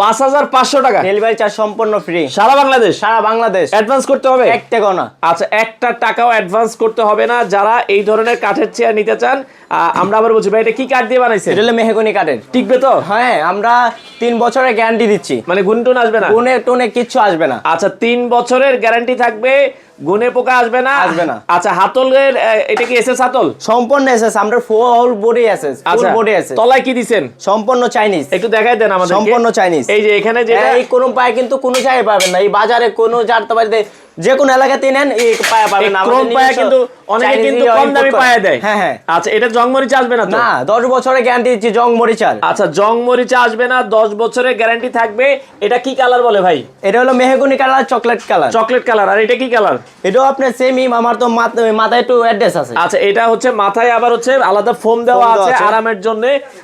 পাঁচ হাজার পাঁচশো টাকা। ডেলিভারি চার্জ সম্পূর্ণ ফ্রি সারা বাংলাদেশ? সারা বাংলাদেশ। অ্যাডভান্স করতে হবে? এক টাকাও না আচ্ছা একটা টাকাও অ্যাডভান্স করতে হবে না যারা এই ধরনের কাঠের চেয়ার নিতে চান। আমরা আবার বলছি ভাই এটা কি কাঠ দিয়ে বানাইছে এটা হলো মেহগনি কাঠের। টিকবে তো? হ্যাঁ আমরা তিন বছরের গ্যারান্টি দিচ্ছি। মানে গুনটুন আসবে না? টোনে কিচ্ছু আসবে না। আচ্ছা তিন বছরের গ্যারান্টি থাকবে। গুনে পোকা আসবে না? আসবে না। আচ্ছা হাতলের এটা কি এসএস হাতল? সম্পূর্ণ এসএস আমরা ফুল বডি এসএস ফুল আচ্ছা বডি এসএস। তলায় কি দিবেন সম্পূর্ণ চাইনিজ একটু দেখাই দেন আমাদের সম্পূর্ণ চাইনিজ এই যে এখানে যেটা এই কোন পায় কিন্তু কোনো জায়গায় পাবেন না। এই বাজারে কোনো বাড়িতে যে কোনো এলাকাতে নেন এই পায়ে পাবেন। ক্রোম পায়া কিন্তু অনেকে কিন্তু কম দামি পায়া দেয়। হ্যাঁ হ্যাঁ। আচ্ছা এটা জংমরিচ আসবে না তো? না দশ বছরের গ্যারান্টি দিচ্ছি জং মরিচার আচ্ছা জং মরিচা আসবে না দশ বছরের গ্যারান্টি থাকবে। এটা কি কালার বলে ভাই? এটা হলো mahogany colour chocolate colour chocolate colour আর এটা কি কালার এটাও আপনার সেমই আমার তো মাথা- মাথায় একটু অ্যাড্রেস আছে। আচ্ছা এটা হচ্ছে মাথায় আবার হচ্ছে আলাদা ফোম দেওয়া আছে। আরামের জন্য।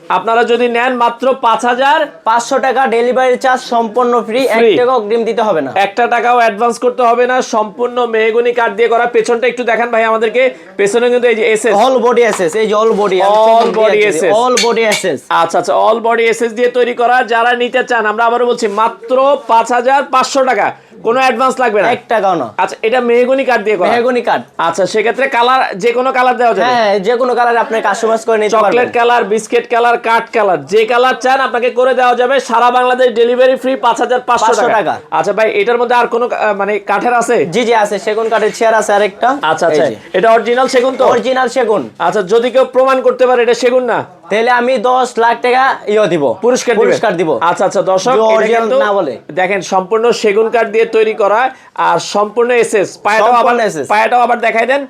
আপনারা যদি নেন মাত্র পাঁচ হাজার। পাঁচশো টাকা ডেলিভারি চার্জ সম্পূর্ণ ফ্রি এক Free। টাকা অগ্রিম দিতে হবে না। একটা টাকাও অ্যাডভান্স করতে হবে না সম্পূর্ণ মেহগনি কাঠ দিয়ে করা। পেছনটা একটু দেখান ভাই আমাদেরকে। পেছনে কিন্তু এই যে এসএস অল বডি এসএস এই যে all body all body SS all body SS আচ্ছা আচ্ছা অল বডি এসএস দিয়ে তৈরি করা। যারা নিতে চান আমরা আবারো বলছি মাত্র পাঁচ হাজার পাঁচশো টাকা। কোনো অ্যাডভান্স লাগবে না? এক টাকাও না। আচ্ছা এটা মেহগনি কাঠ দিয়ে করা। মেহগনি কাঠ আচ্ছা সেক্ষেত্রে কালার যে কোনো কালার দেওয়া যাবে। হ্যাঁ যে কোনো কালার আপনি কাস্টমাইজ করে নিতে পারবেন। চকলেট কালার বিস্কিট কালার কাঠ কালার যে কালার চান আপনাকে করে দেওয়া যাবে। সারা বাংলাদেশ ডেলিভারি ফ্রি পাঁচ হাজার পাঁচশো 500 টাকা। টাকা। আচ্ছা ভাই এটার মধ্যে আর কোনো মানে কাঠের আছে? জি জি আছে। সেগুন কাঠের চেয়ার আছে আরেকটা। আচ্ছা আচ্ছা। এটা অরিজিনাল সেগুন তো? অরিজিনাল সেগুন। আচ্ছা যদি কেউ প্রমাণ করতে পারে এটা সেগুন না? তাহলে আমি দশ লাখ টাকা ইয়ে দিব। পুরস্কার পুরস্কার দিব। আচ্ছা আচ্ছা দর্শক যে এটা original কিন্তু না বলে। দেখেন সম্পূর্ণ সেগুন কাঠ দিয়ে তৈরি করা আর সম্পূর্ণ এসএস। পায়াটাও আবার পায়াটাও আবার দেখাই দেন।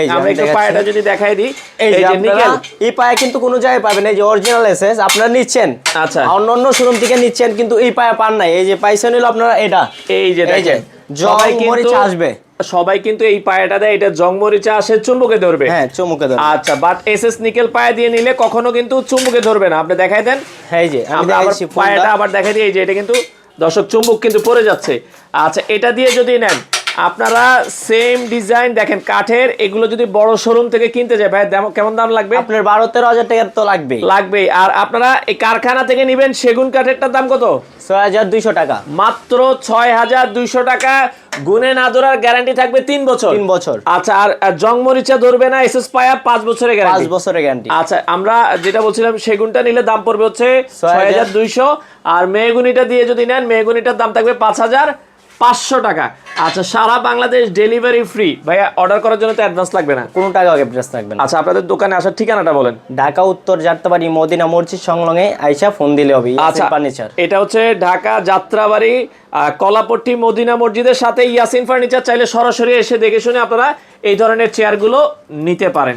এই আমরা একটু পায়াটা যদি দেখাই দিই। এই যে যে আপনারা নিকেল। এই পায়ে কিন্তু কোনো জায়গায় পাবেন এই যে অরিজিনাল আপনারা নিচ্ছেন। আচ্ছা। অন্য অন্য শোরুম থেকে নিচ্ছেন কিন্তু এই পায়ে পান নাই। এই যে পাইছেন হলো আপনারা এটা। এই যে দেখেন। জং মরিচ আসবে। সবাই কিন্তু এই পায়াটা দেয় এটা জংমরিচা আসে চুম্বকে ধরবে। হ্যাঁ চমুকে দেন আচ্ছা বাট এসএস নিকেল পায়া দিয়ে নিলে কখনো কিন্তু চুম্বকে ধরবে না। আপনি দেখাই দেন। হ্যাঁ এই যে আমি পায়াটা আবার দেখাই দিই এই যে এটা কিন্তু দর্শক চুম্বক কিন্তু পড়ে যাচ্ছে। আচ্ছা এটা দিয়ে যদি নেন আপনারা সেম ডিজাইন দেখেন কাঠের এগুলো যদি বড় শোরুম থেকে কিনতে যায় ভাই কেমন দাম লাগবে? আপনার বারো তেরো হাজার টাকার তো লাগবেই। লাগবে আর আপনারা এই কারখানা থেকে নিবেন সেগুন কাঠেরটার দাম কত? ছয় হাজার দুইশো টাকা। মাত্র ছয় হাজার দুইশো টাকা। গুনে না ধরার গ্যারান্টি থাকবে তিন বছর। তিন বছর। আচ্ছা আর জং জংমরিচা ধরবে না এসএস পায়া পাঁচ বছরের গ্যারান্টি পাঁচ বছরের গ্যারান্টি আচ্ছা আমরা যেটা বলছিলাম সেগুনটা নিলে দাম পড়বে হচ্ছে ছয়। হাজার দুইশো আর মেহগুনিটা দিয়ে যদি নেন মেহগুনিটার দাম থাকবে পাঁচ হাজার। পাঁচশো টাকা। আচ্ছা সারা বাংলাদেশ ডেলিভারি ফ্রি ভাইয়া অর্ডার করার জন্য তো অ্যাডভান্স লাগবে না। কোনো টাকা অ্যাড্রেস লাগবে না। আচ্ছা আপনাদের দোকানে আসার ঠিকানাটা বলেন। ঢাকা উত্তর যাত্রাবাড়ি মদিনা মসজিদ সংলগ্নে আইসা ফোন দিলে হবে আচ্ছা ফার্নিচার এটা হচ্ছে ঢাকা যাত্রাবাড়ি কলাপট্টি মদিনা মসজিদের সাথে ইয়াসিন ফার্নিচার চাইলে সরাসরি এসে দেখে শুনে আপনারা এই ধরনের চেয়ারগুলো নিতে পারেন।